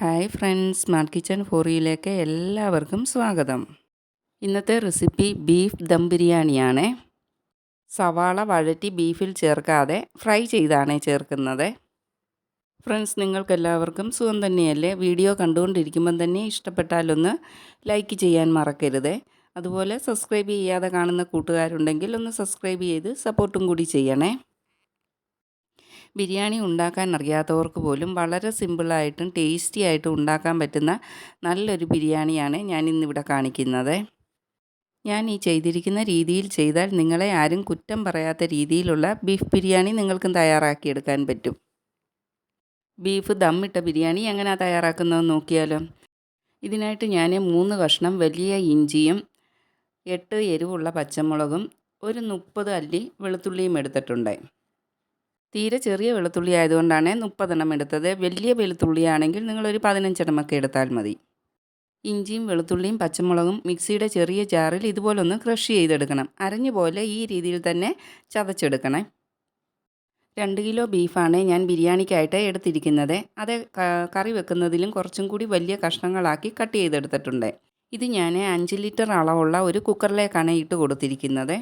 Hi friends smart kitchen ഫോറിയിലേക്ക് എല്ലാവർക്കും സ്വാഗതം. ഇന്നത്തെ റെസിപ്പി ബീഫ് ദം ബിരിയാണിയാണ്. സവാള വഴറ്റി ബീഫിൽ ചേർക്കാതെ ഫ്രൈ ചെയ്താണ് ചേർക്കുന്നത്. ഫ്രണ്ട്സ് നിങ്ങൾക്കെല്ലാവർക്കും സുഖം തന്നെയല്ലേ? വീഡിയോ കണ്ടുകൊണ്ടിരിക്കുമ്പം തന്നെ ഇഷ്ടപ്പെട്ടാലൊന്ന് ലൈക്ക് ചെയ്യാൻ മറക്കരുത്. അതുപോലെ സബ്സ്ക്രൈബ് ചെയ്യാതെ കാണുന്ന കൂട്ടുകാരുണ്ടെങ്കിൽ ഒന്ന് സബ്സ്ക്രൈബ് ചെയ്ത് സപ്പോർട്ടും കൂടി ചെയ്യണേ. ബിരിയാണി ഉണ്ടാക്കാൻ അറിയാത്തവർക്ക് പോലും വളരെ സിമ്പിളായിട്ടും ടേസ്റ്റി ആയിട്ടും ഉണ്ടാക്കാൻ പറ്റുന്ന നല്ലൊരു ബിരിയാണിയാണ് ഞാൻ ഇന്നിവിടെ കാണിക്കുന്നത്. ഞാൻ ഈ ചെയ്തിരിക്കുന്ന രീതിയിൽ ചെയ്താൽ നിങ്ങളെ ആരും കുറ്റം പറയാത്ത രീതിയിലുള്ള ബീഫ് ബിരിയാണി നിങ്ങൾക്കും തയ്യാറാക്കിയെടുക്കാൻ പറ്റും. ബീഫ് ദമ്മിട്ട ബിരിയാണി എങ്ങനെയാണ് തയ്യാറാക്കുന്നതെന്ന് നോക്കിയാലോ. ഇതിനായിട്ട് ഞാൻ മൂന്ന് കഷ്ണം വലിയ ഇഞ്ചിയും എട്ട് എരിവുള്ള പച്ചമുളകും ഒരു മുപ്പത് അല്ലി വെളുത്തുള്ളിയും എടുത്തിട്ടുണ്ട്. തീരെ ചെറിയ വെളുത്തുള്ളി ആയതുകൊണ്ടാണ് മുപ്പതെണ്ണം എടുത്തത്. വലിയ വെളുത്തുള്ളിയാണെങ്കിൽ നിങ്ങളൊരു പതിനഞ്ചെണ്ണമൊക്കെ എടുത്താൽ മതി. ഇഞ്ചിയും വെളുത്തുള്ളിയും പച്ചമുളകും മിക്സിയുടെ ചെറിയ ജാറിൽ ഇതുപോലൊന്ന് ക്രഷ് ചെയ്തെടുക്കണം. അരഞ്ഞു പോലെ ഈ രീതിയിൽ തന്നെ ചതച്ചെടുക്കണേ. രണ്ട് കിലോ ബീഫാണ് ഞാൻ ബിരിയാണിക്കായിട്ട് എടുത്തിരിക്കുന്നത്. അത് കറി വെക്കുന്നതിലും കുറച്ചും കൂടി വലിയ കഷ്ണങ്ങളാക്കി കട്ട് ചെയ്തെടുത്തിട്ടുണ്ട്. ഇത് ഞാൻ അഞ്ച് ലിറ്റർ അളവുള്ള ഒരു കുക്കറിലേക്കാണ് ഇട്ട് കൊടുത്തിരിക്കുന്നത്.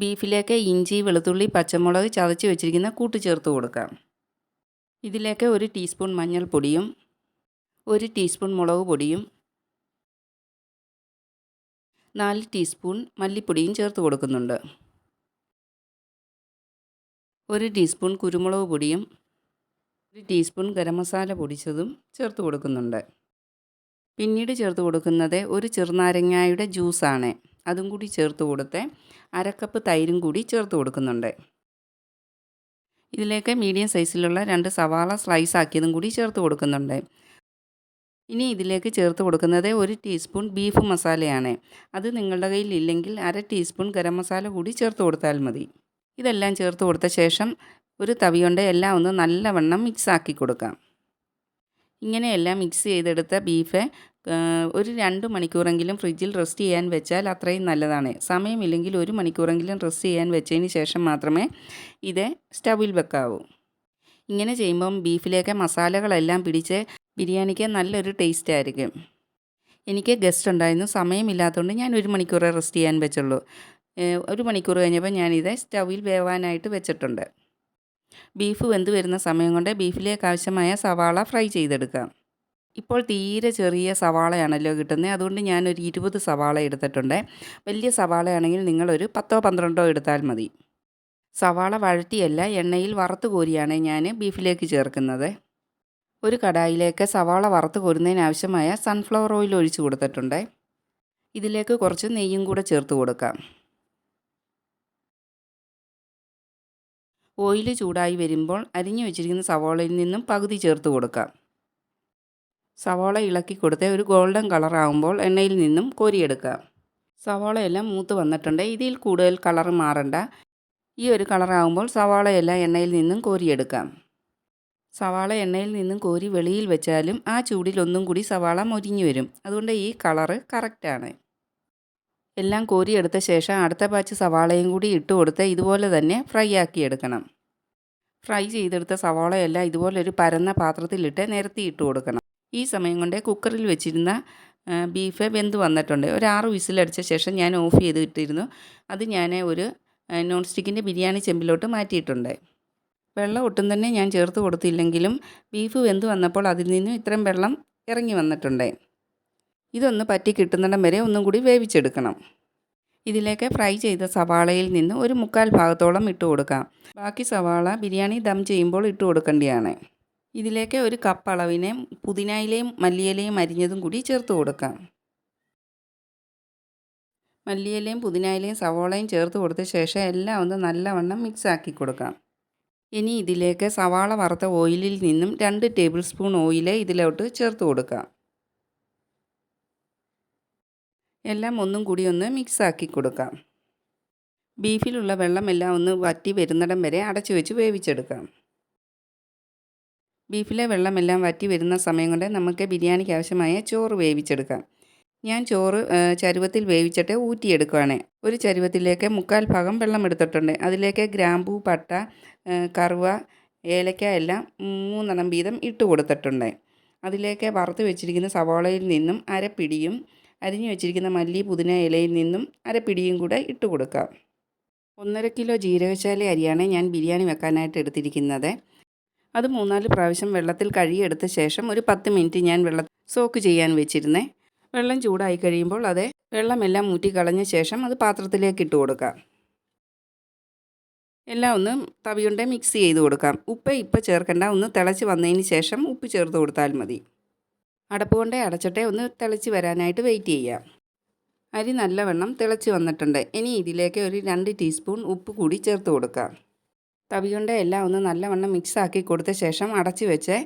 ബീഫിലേക്ക് ഇഞ്ചി വെളുത്തുള്ളി പച്ചമുളക് ചതച്ച് വെച്ചിരിക്കുന്ന കൂട്ട് ചേർത്ത് കൊടുക്കാം. ഇതിലേക്ക് ഒരു ടീസ്പൂൺ മഞ്ഞൾപ്പൊടിയും ഒരു ടീസ്പൂൺ മുളക് പൊടിയും നാല് ടീസ്പൂൺ മല്ലിപ്പൊടിയും ചേർത്ത് കൊടുക്കുന്നുണ്ട്. ഒരു ടീസ്പൂൺ കുരുമുളക് പൊടിയും ഒരു ടീസ്പൂൺ ഗരം മസാല പൊടിച്ചതും ചേർത്ത് കൊടുക്കുന്നുണ്ട്. പിന്നീട് ചേർത്ത് കൊടുക്കുന്നത് ഒരു ചെറുനാരങ്ങായുടെ ജ്യൂസാണ്. അതും കൂടി ചേർത്ത് കൊടുത്ത് അരക്കപ്പ് തൈരും കൂടി ചേർത്ത് കൊടുക്കുന്നുണ്ട്. ഇതിലേക്ക് മീഡിയം സൈസിലുള്ള രണ്ട് സവാള സ്ലൈസ് ആക്കിയതും കൂടി ചേർത്ത് കൊടുക്കുന്നുണ്ട്. ഇനി ഇതിലേക്ക് ചേർത്ത് കൊടുക്കുന്നത് ഒരു ടീസ്പൂൺ ബീഫ് മസാലയാണ് അത് നിങ്ങളുടെ കയ്യിൽ ഇല്ലെങ്കിൽ അര ടീസ്പൂൺ ഗരം മസാല കൂടി ചേർത്ത് കൊടുത്താൽ മതി. ഇതെല്ലാം ചേർത്ത് കൊടുത്ത ശേഷം ഒരു തവി കൊണ്ട് എല്ലാം ഒന്ന് നല്ലവണ്ണം മിക്സ് ആക്കി കൊടുക്കാം. ഇങ്ങനെയെല്ലാം മിക്സ് ചെയ്തെടുത്ത ബീഫ് ഒരു രണ്ട് മണിക്കൂറെങ്കിലും ഫ്രിഡ്ജിൽ റെസ്റ്റ് ചെയ്യാൻ വെച്ചാൽ അത്രയും നല്ലതാണ്. സമയമില്ലെങ്കിൽ ഒരു മണിക്കൂറെങ്കിലും റെസ്റ്റ് ചെയ്യാൻ വെച്ചതിന് ശേഷം മാത്രമേ ഇത് സ്റ്റവിൽ വെക്കാവൂ. ഇങ്ങനെ ചെയ്യുമ്പം ബീഫിലേക്ക് മസാലകളെല്ലാം പിടിച്ച് ബിരിയാണിക്ക് നല്ലൊരു ടേസ്റ്റ് ആയിരിക്കും. എനിക്ക് ഗസ്റ്റ് ഉണ്ടായിരുന്നു. സമയമില്ലാത്തതുകൊണ്ട് ഞാൻ ഒരു മണിക്കൂറേ റെസ്റ്റ് ചെയ്യാൻ വെച്ചുള്ളൂ. ഒരു മണിക്കൂർ കഴിഞ്ഞപ്പോൾ ഞാനിത് സ്റ്റവിൽ വേവാനായിട്ട് വെച്ചിട്ടുണ്ട്. ബീഫ് വെന്ത് വരുന്ന സമയം കൊണ്ട് ബീഫിലേക്ക് ആവശ്യമായ സവാള ഫ്രൈ ചെയ്തെടുക്കാം. ഇപ്പോൾ തീരെ ചെറിയ സവാളയാണല്ലോ കിട്ടുന്നത്. അതുകൊണ്ട് ഞാനൊരു ഇരുപത് സവാള എടുത്തിട്ടുണ്ട്. വലിയ സവാളയാണെങ്കിൽ നിങ്ങളൊരു പത്തോ പന്ത്രണ്ടോ എടുത്താൽ മതി. സവാള വഴറ്റിയല്ല എണ്ണയിൽ വറുത്ത് കോരിയാണ് ഞാൻ ബീഫിലേക്ക് ചേർക്കുന്നത്. ഒരു കടായിലേക്ക് സവാള വറുത്ത് കോരുന്നതിന് ആവശ്യമായ സൺഫ്ലവർ ഓയിൽ ഒഴിച്ചു കൊടുത്തിട്ടുണ്ട്. ഇതിലേക്ക് കുറച്ച് നെയ്യും കൂടെ ചേർത്ത് കൊടുക്കാം. ഓയിൽ ചൂടായി വരുമ്പോൾ അരിഞ്ഞു വെച്ചിരിക്കുന്ന സവാളയിൽ നിന്നും പകുതി ചേർത്ത് കൊടുക്കാം. സവാള ഇളക്കി കൊടുത്ത് ഒരു ഗോൾഡൻ കളർ ആകുമ്പോൾ എണ്ണയിൽ നിന്നും കോരിയെടുക്കാം സവാളയെല്ലാം മൂത്ത് വന്നിട്ടുണ്ട്. ഇതിൽ കൂടുതൽ കളർ മാറണ്ട. ഈ ഒരു കളറാകുമ്പോൾ സവാളയെല്ലാം എണ്ണയിൽ നിന്നും കോരിയെടുക്കാം സവാള എണ്ണയിൽ നിന്നും കോരി വെളിയിൽ വെച്ചാലും ആ ചൂടിൽ ഒന്നും കൂടി സവാള മൊരിഞ്ഞു വരും. അതുകൊണ്ട് ഈ കളറ് കറക്റ്റാണ് എല്ലാം കോരിയെടുത്ത ശേഷം അടുത്ത ബാച്ച് സവാളയും കൂടി ഇട്ട് കൊടുത്ത് ഇതുപോലെ തന്നെ ഫ്രൈ ആക്കി എടുക്കണം. ഫ്രൈ ചെയ്തെടുത്ത സവാളയെല്ലാം ഇതുപോലെ ഒരു പരന്ന പാത്രത്തിലിട്ട് നിരത്തി ഇട്ട് കൊടുക്കണം. ഈ സമയം കൊണ്ട് കുക്കറിൽ വെച്ചിരുന്ന ബീഫ് വെന്ത് വന്നിട്ടുണ്ട്. ഒരു ആറ് വിസിലടിച്ച ശേഷം ഞാൻ ഓഫ് ചെയ്തിട്ടിരുന്നു. അത് ഞാൻ ഒരു നോൺ സ്റ്റിക്കിന്റെ ബിരിയാണി ചെമ്പിലോട്ട് മാറ്റിയിട്ടുണ്ട്. വെള്ളം ഒട്ടും തന്നെ ഞാൻ ചേർത്ത് കൊടുത്തില്ലെങ്കിലും ബീഫ് വെന്ത് വന്നപ്പോൾ അതിൽ നിന്നും ഇത്രയും വെള്ളം ഇറങ്ങി വന്നിട്ടുണ്ട്. ഇതൊന്ന് പറ്റി കിട്ടുന്നിടം വരെ ഒന്നും കൂടി വേവിച്ചെടുക്കണം. ഇതിലേക്ക് ഫ്രൈ ചെയ്ത സവാളയിൽ നിന്ന് ഒരു മുക്കാൽ ഭാഗത്തോളം ഇട്ട് കൊടുക്കാം. ബാക്കി സവാള ബിരിയാണി ദം ചെയ്യുമ്പോൾ ഇട്ട് കൊടുക്കേണ്ടതാണ്. ഇതിലേക്ക് ഒരു കപ്പ് അളവിനെ പുതിനയിലയും മല്ലിയിലയും അരിഞ്ഞതും കൂടി ചേർത്ത് കൊടുക്കാം. മല്ലിയിലയും പുതിനയിലയും സവാളയും ചേർത്ത് കൊടുത്ത ശേഷം എല്ലാം ഒന്ന് നല്ലവണ്ണം മിക്സ് ആക്കി കൊടുക്കാം. ഇനി ഇതിലേക്ക് സവാള വറുത്ത ഓയിലിൽ നിന്നും രണ്ട് ടേബിൾ സ്പൂൺ ഓയിൽ ഇതിലോട്ട് ചേർത്ത് കൊടുക്കാം. എല്ലാം ഒന്നും കൂടി ഒന്ന് മിക്സ് ആക്കി കൊടുക്കാം. ബീഫിലുള്ള വെള്ളമെല്ലാം ഒന്ന് വറ്റി വരുന്നിടം വരെ അടച്ചു വെച്ച് വേവിച്ചെടുക്കാം. ബീഫിലെ വെള്ളമെല്ലാം വറ്റി വരുന്ന സമയം കൊണ്ട് നമുക്ക് ബിരിയാണിക്ക് ആവശ്യമായ ചോറ് വേവിച്ചെടുക്കാം. ഞാൻ ചോറ് ചരുവത്തിൽ വേവിച്ചിട്ട് ഊറ്റിയെടുക്കുകയാണ് ഒരു ചരുവത്തിലേക്ക് മുക്കാൽ ഭാഗം വെള്ളം എടുത്തിട്ടുണ്ട്. അതിലേക്ക് ഗ്രാമ്പൂ പട്ട കറുവ ഏലക്ക എല്ലാം മൂന്നെണ്ണം വീതം ഇട്ട് കൊടുത്തിട്ടുണ്ട്. അതിലേക്ക് വറുത്ത് വെച്ചിരിക്കുന്ന സവാളയിൽ നിന്നും അരപ്പിടിയും അരിഞ്ഞു വെച്ചിരിക്കുന്ന മല്ലി പുതിന ഇലയിൽ നിന്നും അരപ്പിടിയും കൂടെ ഇട്ട് കൊടുക്കാം. ഒന്നര കിലോ ജീരകശാല അരിയാണ് ഞാൻ ബിരിയാണി വെക്കാനായിട്ട് എടുത്തിരിക്കുന്നത്. അത് മൂന്നാൽ പ്രാവശ്യം വെള്ളത്തിൽ കഴുകിയെടുത്ത ശേഷം ഒരു പത്ത് മിനിറ്റ് ഞാൻ വെള്ളം സോക്ക് ചെയ്യാൻ വെച്ചിരുന്നേ. വെള്ളം ചൂടായി കഴിയുമ്പോൾ അത് വെള്ളമെല്ലാം ഊറ്റി കളഞ്ഞ ശേഷം അത് പാത്രത്തിലേക്ക് ഇട്ട് കൊടുക്കാം. എല്ലാം ഒന്ന് തവിയുണ്ടെ മിക്സ് ചെയ്ത് കൊടുക്കാം. ഉപ്പ് ഇപ്പം ചേർക്കണ്ട ഒന്ന് തിളച്ച് വന്നതിന് ശേഷം ഉപ്പ് ചേർത്ത് കൊടുത്താൽ മതി. അടപ്പ് കൊണ്ടേ അടച്ചിട്ടേ ഒന്ന് തിളച്ച് വരാനായിട്ട് വെയിറ്റ് ചെയ്യാം. അരി നല്ലവണ്ണം തിളച്ച് വന്നിട്ടുണ്ട്. ഇനി ഇതിലേക്ക് ഒരു രണ്ട് ടീസ്പൂൺ ഉപ്പ് കൂടി ചേർത്ത് കൊടുക്കാം. തവി കൊണ്ട് എല്ലാം ഒന്ന് നല്ലവണ്ണം മിക്സ് ആക്കി കൊടുത്ത ശേഷം അടച്ചു വെച്ച്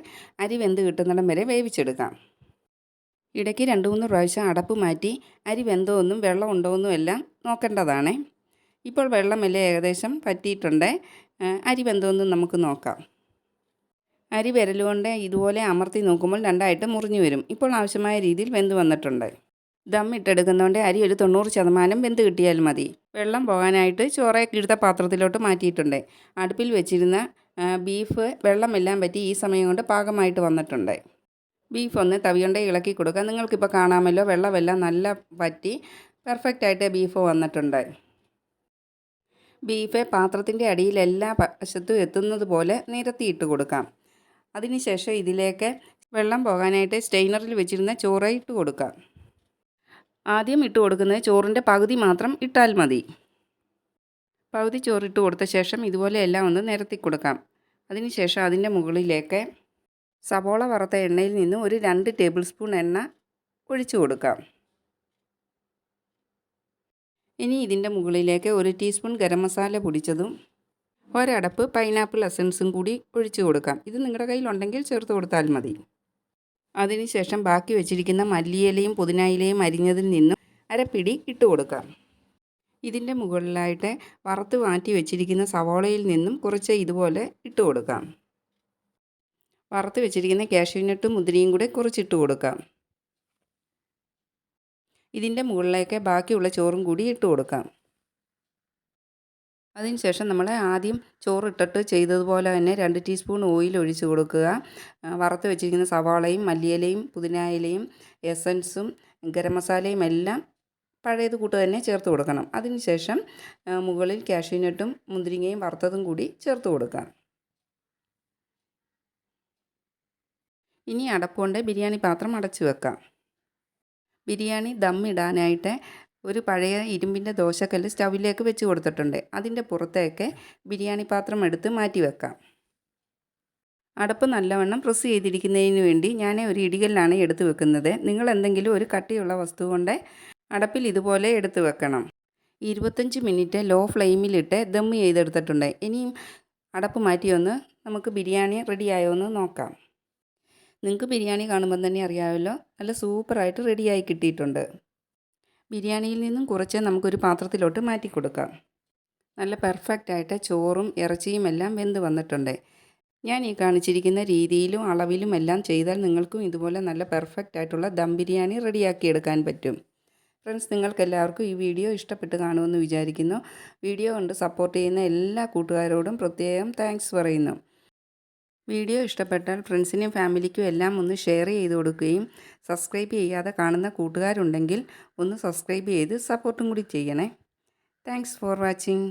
അരി വെന്ത് കിട്ടുന്നിടം വരെ വേവിച്ചെടുക്കാം. ഇടയ്ക്ക് രണ്ട് മൂന്ന് പ്രാവശ്യം അടപ്പ് മാറ്റി അരി വെന്തോ ഒന്നും വെള്ളം ഉണ്ടോ ഒന്നും എല്ലാം നോക്കേണ്ടതാണ്. ഇപ്പോൾ വെള്ളമെല്ലാം ഏകദേശം പറ്റിയിട്ടുണ്ട്. അരി വെന്തോ എന്നും നമുക്ക് നോക്കാം. അരി വിരലുകൊണ്ട് ഇതുപോലെ അമർത്തി നോക്കുമ്പോൾ രണ്ടായിട്ട് മുറിഞ്ഞു വരും. ഇപ്പോൾ ആവശ്യമായ രീതിയിൽ വെന്ത് വന്നിട്ടുണ്ട്. ദം ഇട്ടെടുക്കുന്നതുകൊണ്ട് അരി ഒരു തൊണ്ണൂറ് ശതമാനം വെന്ത് കിട്ടിയാൽ മതി. വെള്ളം പോകാനായിട്ട് ചോറ എടുത്ത പാത്രത്തിലോട്ട് മാറ്റിയിട്ടുണ്ട്. അടുപ്പിൽ വെച്ചിരുന്ന ബീഫ് വെള്ളമെല്ലാം പറ്റി ഈ സമയം കൊണ്ട് പാകമായിട്ട് വന്നിട്ടുണ്ട്. ബീഫ് ഒന്ന് തവിയുണ്ട ഇളക്കി കൊടുക്കുക നിങ്ങൾക്കിപ്പോൾ കാണാമല്ലോ വെള്ളമെല്ലാം നല്ല പറ്റി പെർഫെക്റ്റായിട്ട് ബീഫ് വന്നിട്ടുണ്ട്. ബീഫ് പാത്രത്തിന്റെ അടിയിൽ എല്ലാ വശത്തും എത്തുന്നത് പോലെ നിരത്തിയിട്ട് കൊടുക്കാം. അതിനുശേഷം ഇതിലേക്ക് വെള്ളം പോകാനായിട്ട് സ്റ്റെയിനറിൽ വെച്ചിരുന്ന ചോറ് ഇട്ട് കൊടുക്കാം. ആദ്യം ഇട്ട് കൊടുക്കുന്നത് ചോറിന്റെ പകുതി മാത്രം ഇട്ടാൽ മതി. പകുതി ചോറിട്ട് കൊടുത്ത ശേഷം ഇതുപോലെ എല്ലാം ഒന്ന് നിരത്തി കൊടുക്കാം. അതിനുശേഷം അതിന്റെ മുകളിലേക്ക് സവോള വറുത്ത എണ്ണയിൽ നിന്ന് ഒരു രണ്ട് ടേബിൾ സ്പൂൺ എണ്ണ ഒഴിച്ചു കൊടുക്കാം. ഇനി ഇതിന്റെ മുകളിലേക്ക് ഒരു ടീസ്പൂൺ ഗരം മസാല പൊടിച്ചതും ഒരടപ്പ് പൈനാപ്പിൾ എസൻസും കൂടി ഒഴിച്ചു കൊടുക്കാം. ഇത് നിങ്ങളുടെ കയ്യിലുണ്ടെങ്കിൽ ചേർത്ത് കൊടുത്താൽ മതി. അതിനുശേഷം ബാക്കി വെച്ചിരിക്കുന്ന മല്ലിയിലയും പുതിനയിലയും അരിഞ്ഞതിൽ നിന്നും അരപ്പിടി ഇട്ട് കൊടുക്കാം. ഇതിന്റെ മുകളിലായിട്ട് വറുത്ത് മാറ്റി വെച്ചിരിക്കുന്ന സവോളയിൽ നിന്നും കുറച്ച് ഇതുപോലെ ഇട്ട് കൊടുക്കാം. വറുത്ത് വെച്ചിരിക്കുന്ന കാഷ്യൂനട്ടും മുതിരിയും കൂടെ കുറച്ചിട്ട് കൊടുക്കാം. ഇതിന്റെ മുകളിലേക്ക് ബാക്കിയുള്ള ചോറും കൂടി ഇട്ട് കൊടുക്കാം. അതിനുശേഷം നമ്മൾ ആദ്യം ചോറിട്ടിട്ട് ചെയ്തതുപോലെ തന്നെ രണ്ട് ടീസ്പൂൺ ഓയിൽ ഒഴിച്ച് കൊടുക്കുക. വറുത്ത് വെച്ചിരിക്കുന്ന സവാളയും മല്ലിയിലയും പുതിനായിലയും എസൻസും ഗരം മസാലയും എല്ലാം പഴയത് കൂട്ട് തന്നെ ചേർത്ത് കൊടുക്കണം. അതിനുശേഷം മുകളിൽ കാഷ്യൂനട്ടും മുന്തിരിങ്ങയും വറുത്തതും കൂടി ചേർത്ത് കൊടുക്കാം ഇനി അടപ്പുകൊണ്ട് ബിരിയാണി പാത്രം അടച്ചു വെക്കാം. ബിരിയാണി ദം ഇടാനായിട്ട് ഒരു പഴയ ഇരുമ്പിന്റെ ദോശക്കല്ല് സ്റ്റൗവിലേക്ക് വെച്ച് കൊടുത്തിട്ടുണ്ട്. അതിന്റെ പുറത്തേക്ക് ബിരിയാണി പാത്രം എടുത്ത് മാറ്റി വെക്കാം. അടപ്പ് നല്ലവണ്ണം പ്രസ് ചെയ്തിരിക്കുന്നതിന് വേണ്ടി ഞാൻ ഒരു ഇടികല്ലാണ് എടുത്ത് വെക്കുന്നത്. നിങ്ങൾ എന്തെങ്കിലും ഒരു കട്ടിയുള്ള വസ്തു കൊണ്ട് അടപ്പിൽ ഇതുപോലെ എടുത്ത് വെക്കണം. ഇരുപത്തഞ്ച് മിനിറ്റ് ലോ ഫ്ലെയിമിലിട്ട് ദം ചെയ്തെടുത്തിട്ടുണ്ട്. ഇനിയും അടപ്പ് മാറ്റിയൊന്ന് നമുക്ക് ബിരിയാണി റെഡിയായോ എന്ന് നോക്കാം. നിങ്ങൾക്ക് ബിരിയാണി കാണുമ്പോൾ തന്നെ അറിയാമല്ലോ നല്ല സൂപ്പറായിട്ട് റെഡിയായി കിട്ടിയിട്ടുണ്ട്. ബിരിയാണിയിൽ നിന്നും കുറച്ച് നമുക്കൊരു പാത്രത്തിലോട്ട് മാറ്റി കൊടുക്കാം. നല്ല പെർഫെക്റ്റ് ആയിട്ട് ചോറും ഇറച്ചിയും എല്ലാം വെന്ത് വന്നിട്ടുണ്ട്. ഞാൻ ഈ കാണിച്ചിരിക്കുന്ന രീതിയിലും അളവിലും എല്ലാം ചെയ്താൽ നിങ്ങൾക്കും ഇതുപോലെ നല്ല പെർഫെക്റ്റ് ആയിട്ടുള്ള ദം ബിരിയാണി റെഡിയാക്കി എടുക്കാൻ പറ്റും. ഫ്രണ്ട്സ് നിങ്ങൾക്കെല്ലാവർക്കും ഈ വീഡിയോ ഇഷ്ടപ്പെട്ട് കാണുമെന്ന് വിചാരിക്കുന്നു. വീഡിയോ കൊണ്ട് സപ്പോർട്ട് ചെയ്യുന്ന എല്ലാ കൂട്ടുകാരോടും പ്രത്യേകം താങ്ക്സ് പറയുന്നു. വീഡിയോ ഇഷ്ടപ്പെട്ടാൽ ഫ്രണ്ട്സിനും ഫാമിലിക്കും എല്ലാം ഒന്ന് ഷെയർ ചെയ്ത് കൊടുക്കുകയും സബ്സ്ക്രൈബ് ചെയ്യാതെ കാണുന്ന കൂട്ടുകാരുണ്ടെങ്കിൽ ഒന്ന് സബ്സ്ക്രൈബ് ചെയ്ത് സപ്പോർട്ടും കൂടി ചെയ്യണേ. Thanks for watching